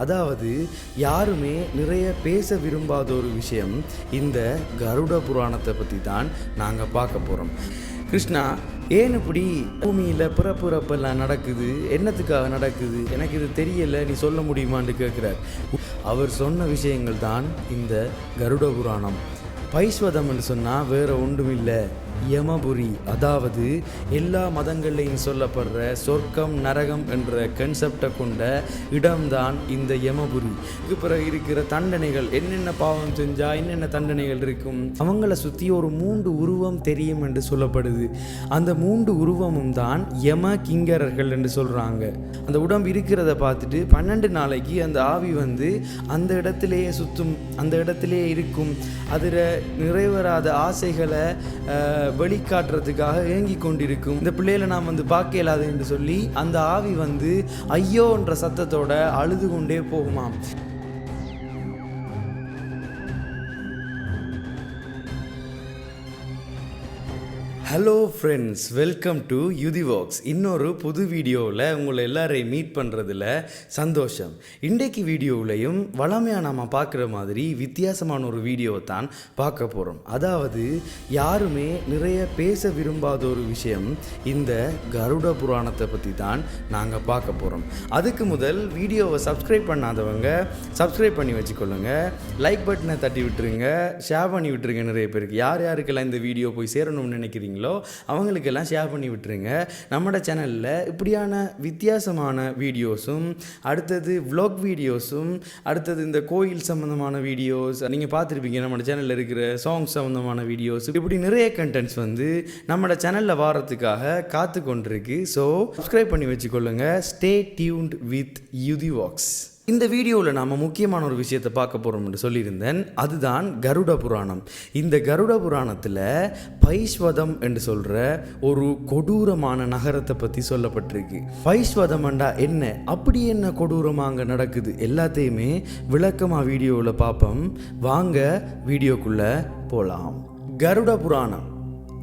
அதாவது யாருமே நிறைய பேச விரும்பாத ஒரு விஷயம் இந்த கருட புராணத்தை பற்றி தான் நாங்கள் பார்க்க போகிறோம் கிருஷ்ணா ஏன் இப்படி பூமியில் பிறப்புறப்பெல்லாம் நடக்குது? என்னத்துக்காக நடக்குது? எனக்கு இது தெரியல நீ சொல்ல முடியுமான்னு கேட்குறார் அவர் சொன்ன விஷயங்கள் தான் இந்த கருட புராணம். பைஸ்வதம்னு சொன்னால் வேறே ஒன்றும் இல்லை. யமபுரி அதாவது எல்லா மதங்கள்லையும் சொல்லப்படுற சொர்க்கம் நரகம் என்ற கன்செப்டை கொண்ட இடம்தான் இந்த யமபுரி. இதுக்கு பிறகு இருக்கிற தண்டனைகள் என்னென்ன பாவம் செஞ்சா என்னென்ன தண்டனைகள் இருக்கும்? அவங்கள சுற்றி ஒரு மூன்று உருவம் தெரியும் என்று சொல்லப்படுது. அந்த மூன்று உருவமும் தான் யம கிங்கரர்கள் என்று சொல்கிறாங்க அந்த உடம்பு இருக்கிறத பார்த்துட்டு பன்னெண்டு நாளைக்கு அந்த ஆவி வந்து அந்த இடத்திலேயே சுற்றும் அந்த இடத்திலேயே இருக்கும். அதில் நிறைவேறாத ஆசைகளை வெளிக்காட்டுறதுக்காக ஏங்கி கொண்டிருக்கும். இந்த பிள்ளையில நாம் வந்து பார்க்க இயலாது என்று சொல்லி அந்த ஆவி வந்து ஐயோன்ற சத்தத்தோட அழுது கொண்டே போகுமாம். ஹலோ ஃப்ரெண்ட்ஸ் வெல்கம் டு யுதிவாக்ஸ் இன்னொரு புது வீடியோவில் உங்களை எல்லாரையும் மீட் பண்ணுறதுல சந்தோஷம். இன்றைக்கு வீடியோவிலையும் வளமையாக நாம் பார்க்குற மாதிரி வித்தியாசமான ஒரு வீடியோவை தான் பார்க்க போகிறோம் அதாவது யாருமே நிறைய பேச விரும்பாத ஒரு விஷயம் இந்த கருட புராணத்தை பற்றி தான் நாங்கள் பார்க்க போகிறோம் அதுக்கு முதல் வீடியோவை சப்ஸ்கிரைப் பண்ணாதவங்க சப்ஸ்கிரைப் பண்ணி வச்சுக்கொள்ளுங்க. லைக் பட்டனை தட்டி விட்டுருங்க. ஷேர் பண்ணி விட்டுருங்க நிறைய பேருக்கு. யார் யாருக்கெல்லாம் இந்த வீடியோ போய் சேரணும்னு நினைக்கிறீங்க? இருக்கீங்களோ அவங்களுக்கெல்லாம் ஷேர் பண்ணி விட்டுருங்க. நம்மளோட சேனலில் இப்படியான வித்தியாசமான வீடியோஸும் அடுத்தது vlog வீடியோஸும் அடுத்தது இந்த கோயில் சம்மந்தமான வீடியோஸ் நீங்கள் பார்த்துருப்பீங்க நம்மளோட சேனலில் இருக்கிற சாங்ஸ் சம்மந்தமான வீடியோஸ் இப்படி நிறைய கண்டென்ட்ஸ் வந்து நம்மளோட சேனலில் வாரத்துக்காக காத்து கொண்டிருக்கு ஸோ சப்ஸ்கிரைப் பண்ணி வச்சுக்கொள்ளுங்க. ஸ்டே டியூன்ட் வித் யுதி வாக்ஸ் இந்த வீடியோவில் நாம் முக்கியமான ஒரு விஷயத்தை பார்க்க போகிறோம்னு சொல்லியிருந்தேன். அதுதான் கருட புராணம். இந்த கருட புராணத்தில் பைஸ்வதம் என்று சொல்கிற ஒரு கொடூரமான நகரத்தை பற்றி சொல்லப்பட்டிருக்கு. பைஸ்வதம்ண்டா என்ன? அப்படி என்ன கொடூரமாக அங்கே நடக்குது? எல்லாத்தையுமே விளக்கமாக வீடியோவில் பார்ப்போம். வாங்க வீடியோக்குள்ளே போகலாம் கருட புராணம்.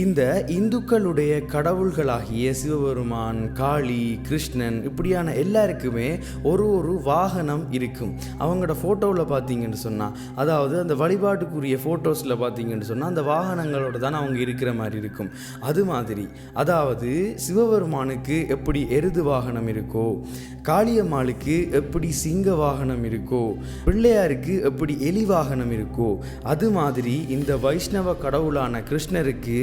இந்த இந்துக்களுடைய கடவுள்களாகிய சிவபெருமான் காளி கிருஷ்ணன் இப்படியான எல்லாருக்குமே ஒரு ஒரு வாகனம் இருக்கும். அவங்களோட ஃபோட்டோவில் பார்த்தீங்கன்னு சொன்னால் அதாவது அந்த வழிபாட்டுக்குரிய ஃபோட்டோஸில் பார்த்தீங்கன்னு சொன்னால் அந்த வாகனங்களோட தான் அவங்க இருக்கிற மாதிரி இருக்கும். அது மாதிரி அதாவது சிவபெருமானுக்கு எப்படி எருது வாகனம் இருக்கோ காளியம்மாளுக்கு எப்படி சிங்க வாகனம் இருக்கோ பிள்ளையாருக்கு எப்படி எலி வாகனம் இருக்கோ அது மாதிரி இந்த வைஷ்ணவ கடவுளான கிருஷ்ணருக்கு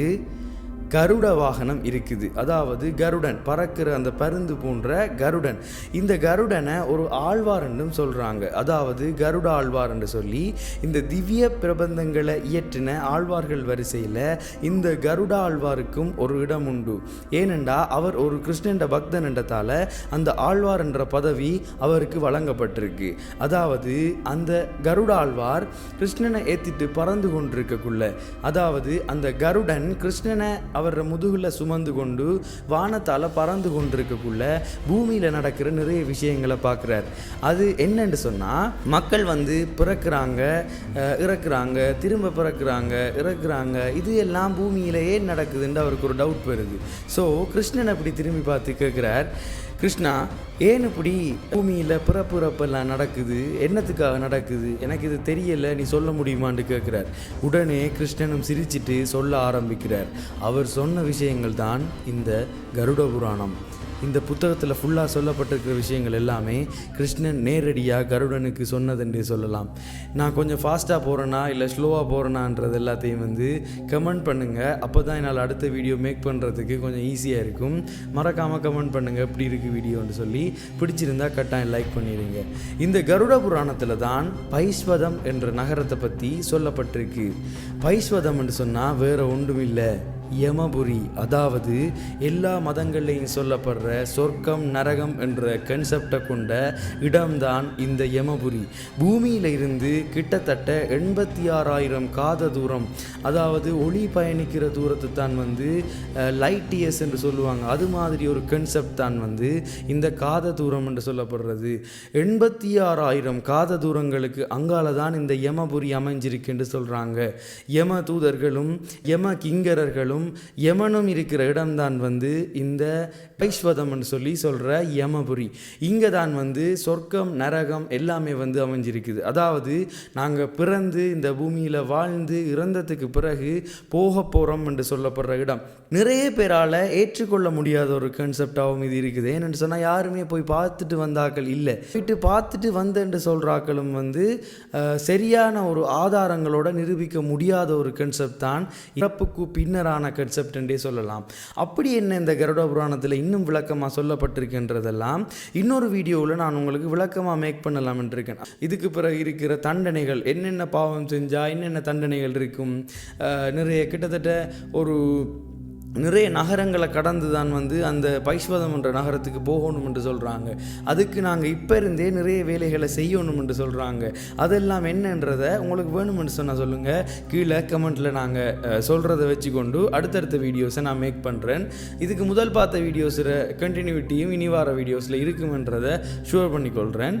கருட வாகனம் இருக்குது. அதாவது கருடன் பறக்கிற அந்த பருந்து போன்ற கருடன். இந்த கருடனை ஒரு ஆழ்வார் என்றும் சொல்கிறாங்க அதாவது கருட ஆழ்வார் என்று சொல்லி இந்த திவ்ய பிரபந்தங்களை இயற்றின ஆழ்வார்கள் வரிசையில் இந்த கருட ஆழ்வாருக்கும் ஒரு இடம் உண்டு. ஏனெண்டா அவர் ஒரு கிருஷ்ணன்ற பக்தன் என்றதால அந்த ஆழ்வார் என்ற பதவி அவருக்கு வழங்கப்பட்டிருக்கு. அதாவது அந்த கருட ஆழ்வார் கிருஷ்ணனை ஏற்றிட்டு பறந்து கொண்டிருக்கக்குள்ள அதாவது அந்த கருடன் கிருஷ்ணனை அவர முதுகில் சுமந்து கொண்டு வானத்தால் பறந்து கொண்டிருக்கக்குள்ள பூமியில் நடக்கிற நிறைய விஷயங்களை பார்க்குறார் அது என்னன்னு சொன்னால் மக்கள் வந்து பிறக்கிறாங்க இறக்குறாங்க திரும்ப பிறக்கிறாங்க இறக்குறாங்க இது எல்லாம் பூமியில் ஏன் நடக்குதுன்னு அவருக்கு ஒரு டவுட் வருது. ஸோ கிருஷ்ணன் அப்படி திரும்பி பார்த்து கேட்குறார் கிருஷ்ணா ஏன் இப்படி பூமியில் பிறப்புறப்பெல்லாம் நடக்குது? என்னத்துக்காக நடக்குது? எனக்கு இது தெரியலை நீ சொல்ல முடியுமான்னு கேட்குறார் உடனே கிருஷ்ணனும் சிரிச்சிட்டு சொல்ல ஆரம்பிக்கிறார். அவர் சொன்ன விஷயங்கள் தான் இந்த கருட புராணம். இந்த புத்தகத்தில் ஃபுல்லாக சொல்லப்பட்டிருக்கிற விஷயங்கள் எல்லாமே கிருஷ்ணன் நேரடியாக கருடனுக்கு சொன்னதென்றே சொல்லலாம். நான் கொஞ்சம் ஃபாஸ்ட்டாக போகிறேனா இல்லை ஸ்லோவாக போகிறேனான்றது எல்லாத்தையும் வந்து கமெண்ட் பண்ணுங்கள் அப்போ தான் என்னால் அடுத்த வீடியோ மேக் பண்ணுறதுக்கு கொஞ்சம் ஈஸியாக இருக்கும். மறக்காமல் கமெண்ட் பண்ணுங்கள் எப்படி இருக்குது வீடியோன்னு சொல்லி. பிடிச்சிருந்தா கட்டாயம் லைக் பண்ணிடுங்க இந்த கருட புராணத்தில் தான் பைஸ்வதம் என்ற நகரத்தை பற்றி சொல்லப்பட்டிருக்கு. பைஸ்வதம் என்று சொன்னால் வேறு ஒன்றும் இல்லை. யமபுரி அதாவது எல்லா மதங்கள்லையும் சொல்லப்படுற சொர்க்கம் நரகம் என்ற கன்செப்டை கொண்ட இடம்தான் இந்த யமபுரி. பூமியில் இருந்து கிட்டத்தட்ட எண்பத்தி ஆறாயிரம் காத தூரம் அதாவது ஒளி பயணிக்கிற தூரத்தை தான் வந்து லைட் இயர்ஸ் என்று சொல்லுவாங்க. அது மாதிரி ஒரு கன்செப்ட் தான் வந்து இந்த காத தூரம் என்று சொல்லப்படுறது. எண்பத்தி ஆறாயிரம் காத தூரங்களுக்கு அங்கால தான் இந்த யமபுரி அமைஞ்சிருக்கு என்று சொல்கிறாங்க யம தூதர்களும் யம கிங்கரர்களும் கிங்கரர்களும் யமனும் இருக்கிற இடம்தான் வந்து இந்த பைஸ்வதம்னு சொல்லி சொல்கிற யமபுரி. இங்கே தான் வந்து சொர்க்கம் நரகம் எல்லாமே வந்து அமைஞ்சிருக்குது. அதாவது நாங்கள் பிறந்து இந்த பூமியில் வாழ்ந்து இறந்ததுக்கு பிறகு போக போகிறோம் என்று சொல்லப்படுற இடம். நிறைய பேரால் ஏற்றுக்கொள்ள முடியாத ஒரு கான்செப்டாகவும் இது இருக்குது. ஏன்னு சொன்னால் யாருமே போய் பார்த்துட்டு வந்தாக்கள் இல்லை. போயிட்டு பார்த்துட்டு வந்தேன்னு சொல்கிறாக்களும் வந்து சரியான ஒரு ஆதாரங்களோட நிரூபிக்க முடியாத ஒரு கன்செப்ட் தான் இறப்புக்கு பின்னரான கன்செப்ட் என்றே சொல்லலாம். அப்படி என்ன இந்த கருட புராணத்தில் இன்னும் விளக்கமாக சொல்லப்பட்டிருக்கின்றதெல்லாம் இன்னொரு வீடியோவில் நான் உங்களுக்கு விளக்கமாக மேக் பண்ணலாம் இருக்கேன் இதுக்கு பிறகு இருக்கிற தண்டனைகள் என்னென்ன பாவம் செஞ்சால் என்னென்ன தண்டனைகள் இருக்கும்? நிறைய கிட்டத்தட்ட ஒரு நிறைய நகரங்களை கடந்து தான் வந்து அந்த பைஸ்வதம் என்ற நகரத்துக்கு போகணும் என்று சொல்கிறாங்க அதுக்கு நாங்கள் இப்போ இருந்தே நிறைய வேலைகளை செய்யணும் என்று சொல்கிறாங்க அதெல்லாம் என்னன்றதை உங்களுக்கு வேணுமென்று சொன்னால் சொல்லுங்கள் கீழே கமெண்ட்டில் நாங்கள் சொல்கிறத வச்சுக்கொண்டு அடுத்தடுத்த வீடியோஸை நான் மேக் பண்ணுறேன் இதுக்கு முதல் பார்த்த வீடியோஸில் கண்டினியூட்டியும் இனி வர வீடியோஸில் இருக்குமென்றதை ஷுவர் பண்ணிக்கொள்கிறேன்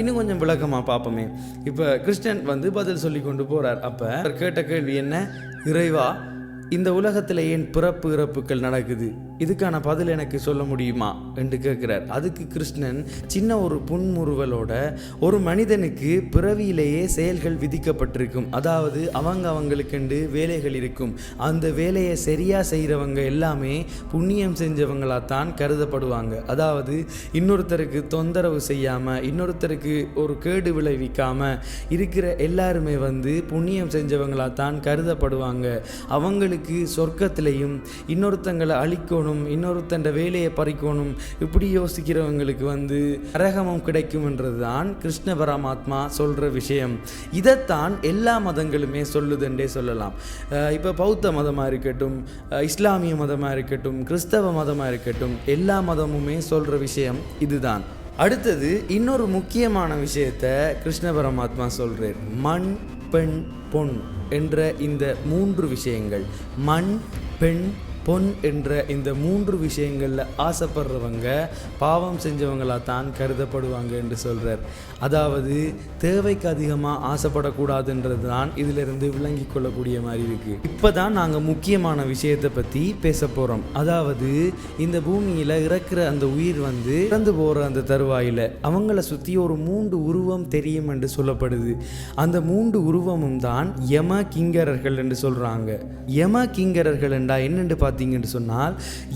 இன்னும் கொஞ்சம் விளக்கமாக பார்ப்போமே. இப்போ கிறிஸ்டன் வந்து பதில் சொல்லி கொண்டு போகிறார் அப்போ கேட்ட கேள்வி என்ன? இறைவா இந்த உலகத்தில் ஏன் பிறப்பு இறப்புகள் நடக்குது? இதுக்கான பதில் எனக்கு சொல்ல முடியுமா? என்று கேட்கிறார். அதுக்கு கிருஷ்ணன் சின்ன ஒரு புன்முறுவலோட ஒரு மனிதனுக்கு பிறவியிலேயே செயல்கள் விதிக்கப்பட்டிருக்கும். அதாவது அவங்க அவங்களுக்கென்று வேலைகள் இருக்கும். அந்த வேலையை சரியாக செய்கிறவங்க எல்லாமே புண்ணியம் செஞ்சவங்களாக தான் கருதப்படுவாங்க. அதாவது இன்னொருத்தருக்கு தொந்தரவு செய்யாமல் இன்னொருத்தருக்கு ஒரு கேடு விளைவிக்காமல் இருக்கிற எல்லாருமே வந்து புண்ணியம் செஞ்சவங்களாக தான் கருதப்படுவாங்க. அவங்களுக்கு சொர்க்கத்திலையும் இன்னொருத்தங்களை அழிக்கணும் இன்னொருத்தண்ட வேலையை பறிக்கணும். இப்படி யோசிக்கிறவங்களுக்கு வந்து நரகமும் கிடைக்கும்ன்றது தான் கிருஷ்ண பரமாத்மா சொல்கிற விஷயம். இதைத்தான் எல்லா மதங்களுமே சொல்லுதுன்றே சொல்லலாம். இப்போ பௌத்த மதமாக இருக்கட்டும் இஸ்லாமிய மதமாக இருக்கட்டும் கிறிஸ்தவ மதமாக இருக்கட்டும் எல்லா மதமுமே சொல்கிற விஷயம் இதுதான். அடுத்தது இன்னொரு முக்கியமான விஷயத்தை கிருஷ்ண பரமாத்மா சொல்கிறார் மண் பெண் பொன். என்ற இந்த மூன்று விஷயங்கள். மண் பெண் பொன் என்ற இந்த மூன்று விஷயங்களில் ஆசைப்படுறவங்க பாவம் செஞ்சவங்களாக தான் கருதப்படுவாங்க என்று சொல்கிறார் அதாவது தேவைக்கு அதிகமாக ஆசைப்படக்கூடாதுன்றது தான் இதிலிருந்து விளங்கி கொள்ளக்கூடிய மாதிரி இருக்குது இப்போ தான் நாங்கள் முக்கியமான விஷயத்தை பற்றி பேச போகிறோம் அதாவது இந்த பூமியில் இறக்குற அந்த உயிர் வந்து இறந்து போகிற அந்த தருவாயில் அவங்கள சுற்றி ஒரு மூன்று உருவம் தெரியும் என்று சொல்லப்படுது. அந்த மூன்று உருவமும் தான் யம கிங்கரர்கள் என்று சொல்கிறாங்க யம கிங்கரர்கள் என்றா என்னென்று பார்த்து பார்த்தீங்கன்னு சொன்னால்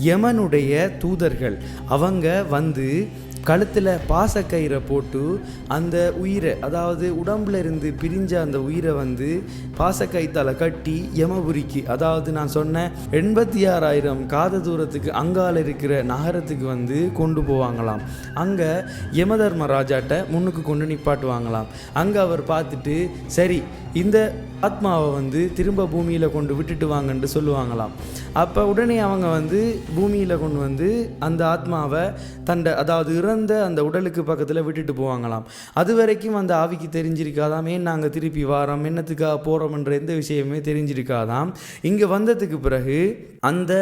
யமனுடைய தூதர்கள் அவங்க வந்து கழுத்தில் பாசக்கயிறை போட்டு அந்த உயிரை அதாவது உடம்புல இருந்து பிரிஞ்ச அந்த உயிரை வந்து பாசக்கயித்தால் கட்டி யமபுரிக்கு அதாவது நான் சொன்ன எண்பத்தி ஆறாயிரம் காத தூரத்துக்கு அங்கால இருக்கிற நகரத்துக்கு வந்து கொண்டு போவாங்களாம். அங்கே யமதர்ம ராஜாட்ட முன்னுக்கு கொண்டு நிப்பாட்டுவாங்களாம். அங்கே அவர் பார்த்துட்டு சரி இந்த ஆத்மாவை வந்து திரும்ப பூமியில் கொண்டு விட்டுட்டு வாங்கன்ட்டு சொல்லுவாங்களாம். அப்போ உடனே அவங்க வந்து பூமியில் கொண்டு வந்து அந்த ஆத்மாவை தண்டை அதாவது இறந்த அந்த உடலுக்கு பக்கத்தில் விட்டுட்டு போவாங்களாம். அது வரைக்கும் அந்த ஆவிக்கு தெரிஞ்சிருக்காதாம். ஏன் நாங்கள் திருப்பி வாரோம்? என்னத்துக்காக போகிறோம்ன்ற எந்த விஷயமே தெரிஞ்சிருக்காதாம். இங்கே வந்ததுக்கு பிறகு அந்த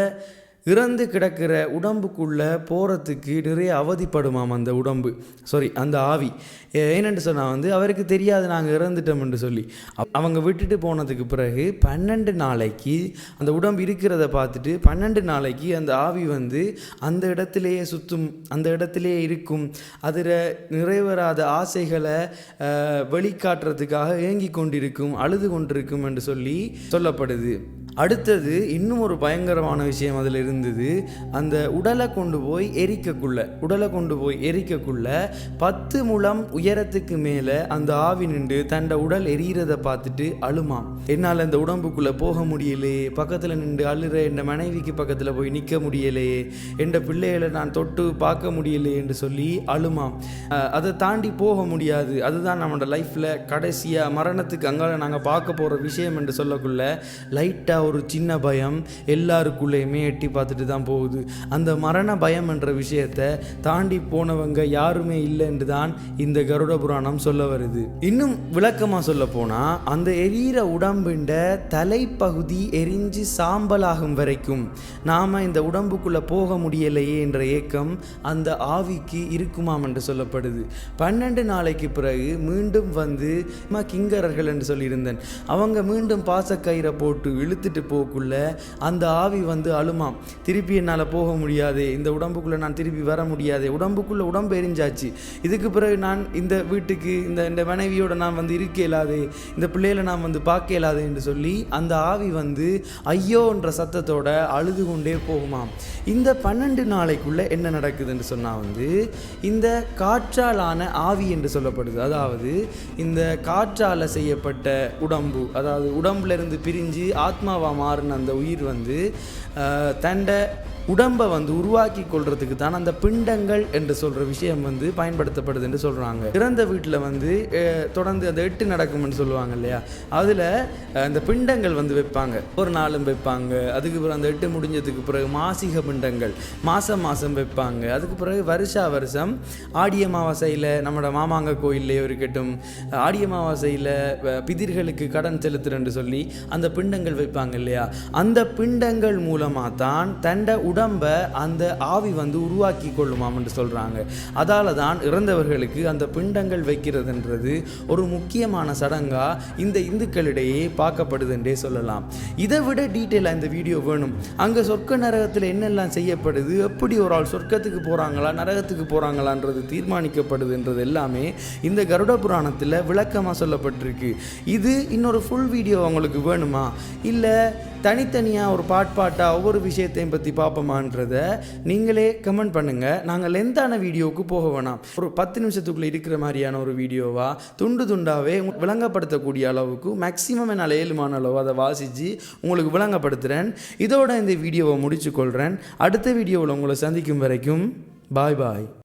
இறந்து கிடக்கிற உடம்புக்குள்ளே போகிறதுக்கு நிறைய அவதிப்படுமாம் அந்த உடம்பு. சாரி அந்த ஆவி. ஏனென்று சொன்னால் வந்து அவருக்கு தெரியாது நாங்கள் இறந்துட்டோம்னு சொல்லி. அவங்க விட்டுட்டு போனதுக்கு பிறகு பன்னெண்டு நாளைக்கு அந்த உடம்பு இருக்கிறத பார்த்துட்டு பன்னெண்டு நாளைக்கு அந்த ஆவி வந்து அந்த இடத்துலையே சுற்றும் அந்த இடத்துலையே இருக்கும். அதில் நிறைவேறாத ஆசைகளை வெளிக்காட்டுறதுக்காக ஏங்கி கொண்டிருக்கும் அழுது கொண்டிருக்கும் என்று சொல்லி சொல்லப்படுது. அடுத்தது இன்னும் ஒரு பயங்கரமான விஷயம் அதில் இருந்தது. அந்த உடலை கொண்டு போய் எரிக்கக்குள்ள உடலை கொண்டு போய் எரிக்கக்குள்ள பத்து முழம் உயரத்துக்கு மேலே அந்த ஆவி நின்று தன்னோட உடல் எரியிறத பார்த்துட்டு அழுமாம். என்னால் அந்த உடம்புக்குள்ளே போக முடியலையே பக்கத்தில் நின்று அழுற என் மனைவிக்கு பக்கத்தில் போய் நிற்க முடியலையே என் பிள்ளைகளை நான் தொட்டு பார்க்க முடியலையே என்று சொல்லி அழுமாம். அதை தாண்டி போக முடியாது. அதுதான் நம்மளோட லைஃப்பில் கடைசியாக மரணத்துக்கு அங்கால நாங்கள் பார்க்க போகிற விஷயம் என்று சொல்லக்குள்ள லைட்டாக ஒரு சின்ன பயம் எல்லாருக்குள்ளேயுமே எட்டி பார்த்துட்டு தான் போகுது. அந்த மரண பயம் என்ற விஷயத்தை தாண்டி போனவங்க யாருமே இல்லை என்று தான் இந்த கருட புராணம் சொல்ல வருது. இன்னும் விளக்கமாக சொல்ல போனால் அந்த எரியிற உடம்புண்ட தலைப்பகுதி எரிஞ்சு சாம்பலாகும் வரைக்கும் நாம் இந்த உடம்புக்குள்ளே போக முடியலையே என்ற ஏக்கம் அந்த ஆவிக்கு இருக்குமாம் என்று சொல்லப்படுது. பன்னெண்டு நாளைக்கு பிறகு மீண்டும் வந்து ம கிங்கரர்கள் என்று சொல்லியிருந்தேன். அவங்க மீண்டும் பாசக்கயிறை போட்டு இழுத்துட்டு விட்டு போக்குள்ள அந்த ஆவி வந்து அழுமாம். திருப்பி என்னால் போக முடியாது. இந்த உடம்புக்குள்ளே நான் திருப்பி வர முடியாது. உடம்புக்குள்ளே உடம்பு எரிஞ்சாச்சு. இதுக்கு பிறகு நான் இந்த வீட்டுக்கு இந்த இந்த மனைவியோட நான் வந்து இருக்க இயலாது. இந்த பிள்ளைகளை நான் வந்து பார்க்க இயலாது என்று சொல்லி அந்த ஆவி வந்து ஐயோன்ற சத்தத்தோட அழுது கொண்டே போகுமாம். இந்த பன்னெண்டு நாளைக்குள்ள என்ன நடக்குதுன்னு சொன்னால் வந்து இந்த காற்றாலான ஆவி என்று சொல்லப்படுது. அதாவது இந்த காற்றால் செய்யப்பட்ட உடம்பு அதாவது உடம்புல இருந்து பிரிஞ்சு ஆத்மாவா மாறின அந்த உயிர் வந்து தண்டை தண்ட உடம்பை வந்து உருவாக்கி கொள்றதுக்கு தான் அந்த பிண்டங்கள் என்று சொல்கிற விஷயம் வந்து பயன்படுத்தப்படுது என்று சொல்கிறாங்க பிறந்த வீட்டில் வந்து தொடர்ந்து அந்த எட்டு நடக்கும்னு சொல்லுவாங்க இல்லையா? அதில் அந்த பிண்டங்கள் வந்து வைப்பாங்க. ஒரு நாளும் வைப்பாங்க. அதுக்கு பிறகு அந்த எட்டு முடிஞ்சதுக்கு பிறகு மாசிக பிண்டங்கள். மாதம் மாதம் வைப்பாங்க. அதுக்கு பிறகு வருஷா வருஷம் ஆடி அமாவாசையில் நம்மளோட மாமாங்க கோயில்லையோ இருக்கட்டும் ஆடி அமாவாசையில் பிதிர்களுக்கு கடன் செலுத்துறேன்னு சொல்லி அந்த பிண்டங்கள் வைப்பாங்க இல்லையா? அந்த பிண்டங்கள் மூலமாக தான் தண்ட உடம்பை அந்த ஆவி வந்து உருவாக்கி கொள்ளுமாம் என்று சொல்கிறாங்க அதால தான் இறந்தவர்களுக்கு அந்த பிண்டங்கள் வைக்கிறதுன்றது ஒரு முக்கியமான சடங்காக இந்த இந்துக்களிடையே பார்க்கப்படுது என்றே சொல்லலாம். இதை விட டீட்டெயிலாக இந்த வீடியோ வேணும். அங்கே சொர்க்க நரகத்தில் என்னெல்லாம் செய்யப்படுது எப்படி ஒரு ஆள் சொர்க்கத்துக்கு போகிறாங்களா நரகத்துக்கு போகிறாங்களான்றது தீர்மானிக்கப்படுதுன்றது எல்லாமே இந்த கருட புராணத்தில் விளக்கமாக சொல்லப்பட்டிருக்கு. இது இன்னொரு ஃபுல் வீடியோ உங்களுக்கு வேணுமா? இல்லை தனித்தனியாக ஒரு பாட் பாட்டாக ஒவ்வொரு விஷயத்தையும் பற்றி பார்ப்போம்? பார்ப்போமான்றத நீங்களே கமெண்ட் பண்ணுங்கள் நாங்கள் லென்த்தான வீடியோவுக்கு போக வேணாம். ஒரு பத்து நிமிஷத்துக்குள்ளே இருக்கிற மாதிரியான ஒரு வீடியோவா துண்டு துண்டாவே விளங்கப்படுத்தக்கூடிய அளவுக்கு மேக்ஸிமம் என்னால் ஏழுமான அளவு அதை வாசித்து உங்களுக்கு விளங்கப்படுத்துகிறேன் இதோட இந்த வீடியோவை முடிச்சு கொள்கிறேன் அடுத்த வீடியோவில் உங்களை சந்திக்கும் வரைக்கும் பாய் பாய்